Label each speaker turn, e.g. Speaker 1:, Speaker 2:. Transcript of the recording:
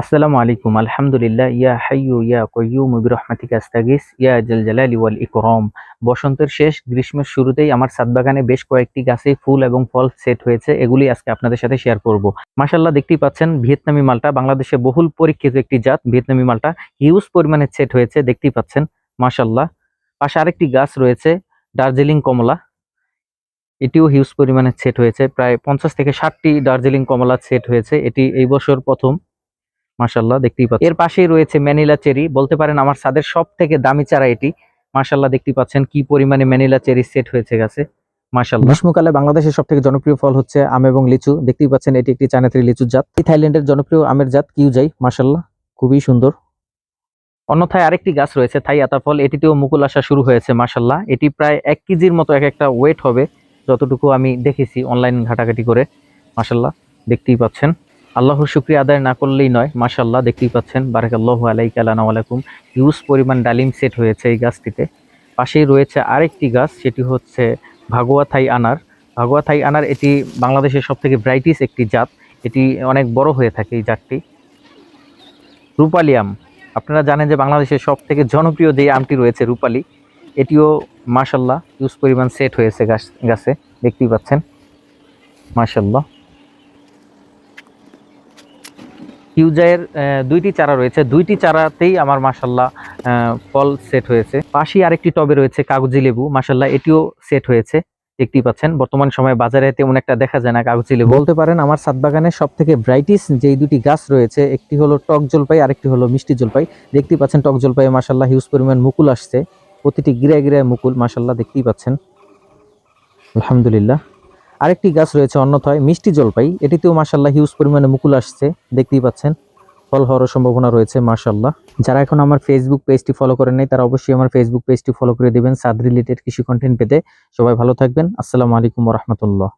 Speaker 1: আসসালামু আলাইকুম, আলহামদুলিল্লাহ। ইয়া হাইয়ু ইয়া কয়্যুম বিরহমাতিকা আস্তাগিস। ইয়া জাল জালালি ওয়াল ইকরাম। বসন্তের শেষ, গ্রীষ্মের শুরুতেই আমার ছাদ বাগানে বেশ কয়েকটি গাছে ফুল এবং ফল সেট হয়েছে। এগুলি আজকে আপনাদের সাথে শেয়ার করব। মাশাআল্লাহ, দেখতেই পাচ্ছেন, ভিয়েতনামি মালটা, বাংলাদেশে বহুল পরীক্ষিত একটি জাত, ভিয়েতনামি মালটা হিউজ পরিমাণে সেট হয়েছে, দেখতেই পাচ্ছেন, মাশাআল্লাহ। পাশে আরেকটি গাছ রয়েছে, দার্জিলিং কমলা। এটিও হিউজ পরিমাণে সেট হয়েছে। প্রায় পঞ্চাশ থেকে ষাটটি দার্জিলিং কমলা সেট হয়েছে। এটি এই বছর প্রথম। মার্শাল্লাহ দেখতেই পাচ্ছেন। এর পাশেই রয়েছে ম্যানিলা চেরি বলতে পারেন আমার সাদের সব থেকে দামি চারা এটি। মার্শাল্লাহ দেখতেই পাচ্ছেন কি পরিমাণে ম্যানিলা চেরি সেট হয়েছে গাছে। মাশাল্লাহ গ্রীষ্মকালে বাংলাদেশের সব থেকে জনপ্রিয় ফল হচ্ছে আম এবং লিচু। দেখতেই পাচ্ছেন এটি একটি চায়নাথ্রি লিচুর জাত। এই থাইল্যান্ডের জনপ্রিয় আমের জাত কিউজাই। মার্শাল্লাহ খুবই সুন্দর। অন্যথায় আরেকটি গাছ রয়েছে থাই আতা ফল এটিতেও মুকুল আসা শুরু হয়েছে মার্শাল্লাহ এটি প্রায় এক কেজির মতো এক একটা ওয়েট হবে। যতটুকু আমি দেখেছি অনলাইন ঘাটাঘাটি করে মাশাল্লাহ দেখতেই পাচ্ছেন। আল্লাহর শুক্রিয়া আদায় না করলেই নয় মাশাল্লাহ দেখতেই পাচ্ছেন। বারাকাল্লাহ আলাইকা আলানা আলাইকুম হিউজ পরিমাণ ডালিম সেট হয়েছে এই গাছটিতে। পাশেই রয়েছে আরেকটি গাছ, সেটি হচ্ছে ভাগোয়া থাই আনার। ভাগোয়া থাই আনার এটি বাংলাদেশের সব থেকে ব্রাইটিস একটি জাত। এটি অনেক বড় হয়ে থাকে এই জাতটি। রূপালি আম। আপনারা জানেন যে বাংলাদেশের সব থেকে জনপ্রিয় যে আমটি রয়েছে রূপালি এটিও মাশাল্লাহ ইউজ পরিমাণ সেট হয়েছে গাছ, গাছে, দেখতেই পাচ্ছেন। মাশাল্লাহ। কিউজায়ের দুইটি চারা রয়েছে। দুইটি চারাতেই আমার মাসাল্লাহ ফল সেট হয়েছে। পাশেই আরেকটি টবে রয়েছে কাগজি লেবু। মাসাল্লাহ এটিও সেট হয়েছে। দেখতেই পাচ্ছেন, বর্তমান সময়ে বাজারে তেমন একটা দেখা যায় না কাগজি লেবু। বলতে পারেন, আমার ছাদ বাগানের সব থেকে ব্রাইটিস যেই দুটি গাছ রয়েছে, একটি হলো টক জলপাই, আরেকটি হলো মিষ্টি জলপাই। দেখতেই পাচ্ছেন, টক জলপাই মাসাল্লাহ হিউজ পরিমাণ মুকুল আসছে। প্রতিটি গিরায় গিরায় মুকুল মাসাল্লাহ দেখতেই পাচ্ছেন। আলহামদুলিল্লাহ। আরেকটি গাছ রয়েছে, অন্যথায় মিষ্টি জলপাই। এটিতেও মাসাল্লাহ হিউজ পরিমাণে মুকুল আসছে, দেখতেই পাচ্ছেন। ফল হওয়ার সম্ভাবনা রয়েছে মাসাল্লাহ যারা এখন আমার ফেসবুক পেজটি ফলো করেন নাই, তারা অবশ্যই আমার ফেসবুক পেজটি ফলো করে দেবেন, সাদ রিলেটেড কৃষি কন্টেন্ট পেতে। সবাই ভালো থাকবেন। আসসালামু আলাইকুম রহমতুল্লাহ।